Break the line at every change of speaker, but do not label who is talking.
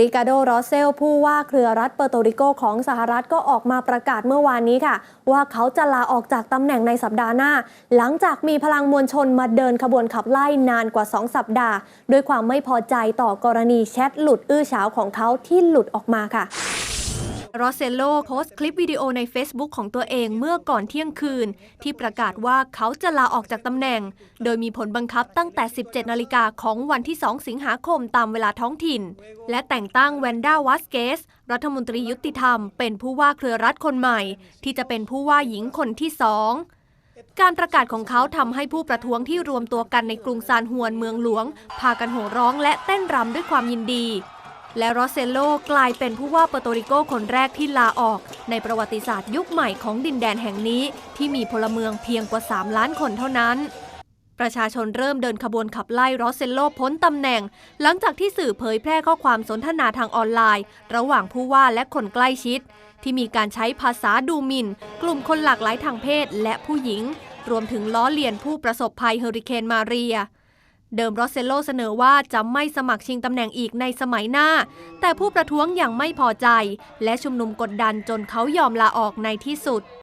ริกาโดรอเซล ผู้ว่าเครือรัฐเปอร์โตริโกของสหรัฐก็ออกมาประกาศเมื่อวานนี้ค่ะ ว่าเขาจะลาออกจากตำแหน่งในสัปดาห์หน้า หลังจากมีพลังมวลชนมาเดินขบวนขับไล่นานกว่า 2 สัปดาห์ ด้วยความไม่พอใจต่อกรณีแชทหลุดอื้อฉาวของเขาที่หลุดออกมาค่ะ รอเซโลโพสต์คลิปวิดีโอใน Facebook ของตัวเองเมื่อก่อนเที่ยงคืน ที่ประกาศว่าเขาจะลาออกจากตำแหน่ง โดยมีผลบังคับตั้งแต่ 17 นาฬิกาของวันที่ 2 สิงหาคมตามเวลาท้องถิ่น และแต่งตั้งแวนด้าวัสเกส รัฐมนตรียุติธรรม เป็นผู้ว่าเครือรัฐคนใหม่ ที่จะเป็นผู้ว่าหญิงคนที่สองการประกาศของเขาทำให้ผู้ประท้วงที่รวมตัวกันในกรุงซานฮวนเมืองหลวง พากันโห่ร้องและเต้นรำด้วยความยินดี และรอสเซโลกลายเป็นผู้ว่าเปโตริโกคนแรกที่ลาออก ในประวัติศาสตร์ยุคใหม่ของดินแดนแห่งนี้ ที่มีพลเมืองเพียงกว่า 3 ล้านคนเท่านั้น ประชาชนเริ่มเดินขบวนขับไล่รอสเซโลพ้นตำแหน่ง หลังจากที่สื่อเผยแพร่ข้อความสนทนาทางออนไลน์ ระหว่างผู้ว่าและคนใกล้ชิด ที่มีการใช้ภาษาดูหมิ่น กลุ่มคนหลากหลายทางเพศและผู้หญิง รวมถึงล้อเลียนผู้ประสบภัยเฮอริเคนมาเรีย เดิมรอสเซโลเสนอว่าจะไม่สมัครชิงตำแหน่งอีกในสมัยหน้า แต่ผู้ประท้วงยังไม่พอใจ และชุมนุมกดดันจนเขายอมลาออกในที่สุด